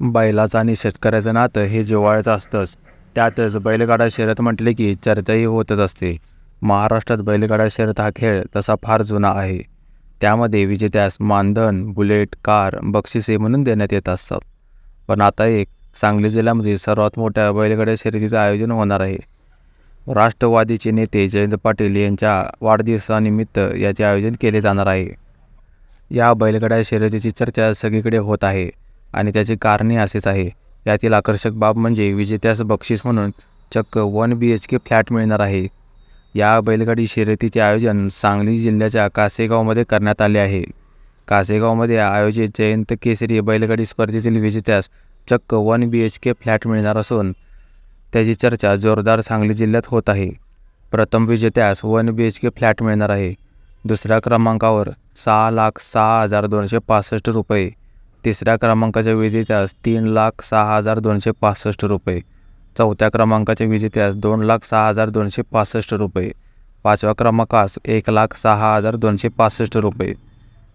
बैलाचं आणि शेतकऱ्याचं नातं हे जिव्हाळ्याचं असतंच. त्यातच बैलगाडा शर्यत म्हटले की चर्चाही होतच असते. महाराष्ट्रात बैलगाडा शर्यत हा खेळ तसा फार जुना आहे. त्यामध्ये विजेत्यास मानधन बुलेट कार बक्षिसे म्हणून देण्यात येत असतात पण आता एक सांगली जिल्ह्यामध्ये सर्वात मोठ्या बैलगाड्या शर्यतीचं आयोजन होणार आहे. राष्ट्रवादीचे नेते जयंत पाटील यांच्या वाढदिवसानिमित्त याचे आयोजन केले जाणार आहे. या बैलगाड्या शर्यतीची चर्चा सगळीकडे होत आहे. आणि त्याची कारणे असेच आहे. यातील आकर्षक बाब म्हणजे विजेत्यास बक्षीस म्हणून चक्क one B H K flat मिळणार आहे. या बैलगाडी शर्यतीचे आयोजन सांगली जिल्ह्याच्या कासेगावमध्ये करण्यात आले आहे. कासेगावमध्ये आयोजित जयंत केसरी बैलगाडी स्पर्धेतील विजेत्यास चक्क one B H K flat मिळणार असून त्याची चर्चा जोरदार सांगली जिल्ह्यात होत आहे. प्रथम विजेत्यास one B H K flat मिळणार आहे. दुसऱ्या क्रमांकावर सहा लाख सहा हजार दोनशे पासष्ट रुपये. तिसऱ्या क्रमांकाच्या विजेत्यास तीन लाख सहा हजार दोनशे पासष्ट रुपये. चौथ्या क्रमांकाच्या विजेत्यास दोन लाख सहा हजार दोनशे पासष्ट रुपये. पाचव्या क्रमांकास एक लाख सहा हजार दोनशे पासष्ट रुपये.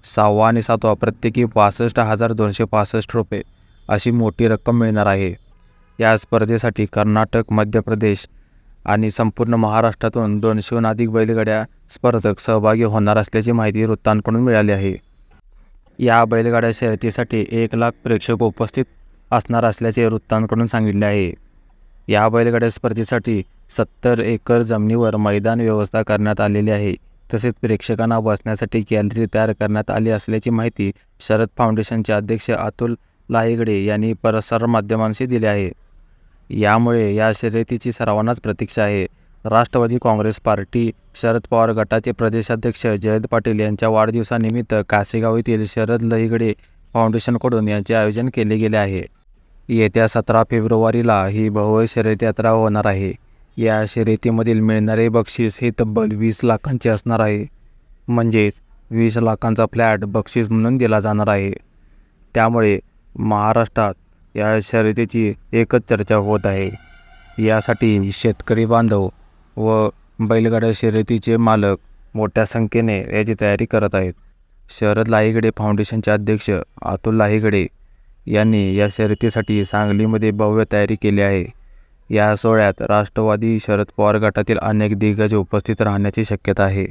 सहावा आणि सातवा प्रत्येकी पासष्ट हजार दोनशे पासष्ट रुपये अशी मोठी रक्कम मिळणार आहे. या स्पर्धेसाठी कर्नाटक मध्य प्रदेश आणि संपूर्ण महाराष्ट्रातून दोनशेहून अधिक बैलगाड्या स्पर्धक सहभागी होणार असल्याची माहिती वृत्तांकडून मिळाली आहे. या बैलगाड्या शर्यतीसाठी एक लाख प्रेक्षक उपस्थित असणार असल्याचे वृत्तांकडून सांगितले आहे. या बैलगाड्या स्पर्धेसाठी सत्तर एकर जमिनीवर मैदान व्यवस्था करण्यात आलेली आहे. तसेच प्रेक्षकांना बसण्यासाठी गॅलरी तयार करण्यात आली असल्याची माहिती शरद फाउंडेशनचे अध्यक्ष अतुल लाहिगडे यांनी प्रसारमाध्यमांशी दिली आहे. यामुळे या शर्यतीची सर्वांनाच प्रतीक्षा आहे. राष्ट्रवादी काँग्रेस पार्टी शरद पवार गटाचे प्रदेशाध्यक्ष जयंत पाटील यांच्या वाढदिवसानिमित्त कासेगाव येथील शरद लहिगडे फाउंडेशनकडून याचे आयोजन केले गेले आहे. येत्या सतरा फेब्रुवारीला ही भव्य शर्यत यात्रा होणार आहे. या शर्यतीमधील मिळणारे बक्षीस हे तब्बल वीस लाखांचे असणार आहे. म्हणजेच वीस लाखांचा फ्लॅट बक्षीस म्हणून दिला जाणार आहे. त्यामुळे महाराष्ट्रात या शर्यतीची एकच चर्चा होत आहे. यासाठी शेतकरी बांधव व बैलगाड्या शर्यतीचे मालक मोठ्या संख्येने याची तयारी करत आहेत. शरद लाहीगडे फाउंडेशनचे अध्यक्ष अतुल लाहिगडे यांनी या शर्यतीसाठी सांगलीमध्ये भव्य तयारी केली आहे. या सोहळ्यात राष्ट्रवादी शरद पवार गटातील अनेक दिग्गज उपस्थित राहण्याची शक्यता आहे.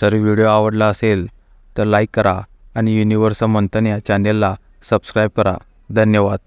जर व्हिडिओ आवडला असेल तर लाईक करा आणि युनिवर्स मंथन या चॅनेलला सबस्क्राईब करा. धन्यवाद.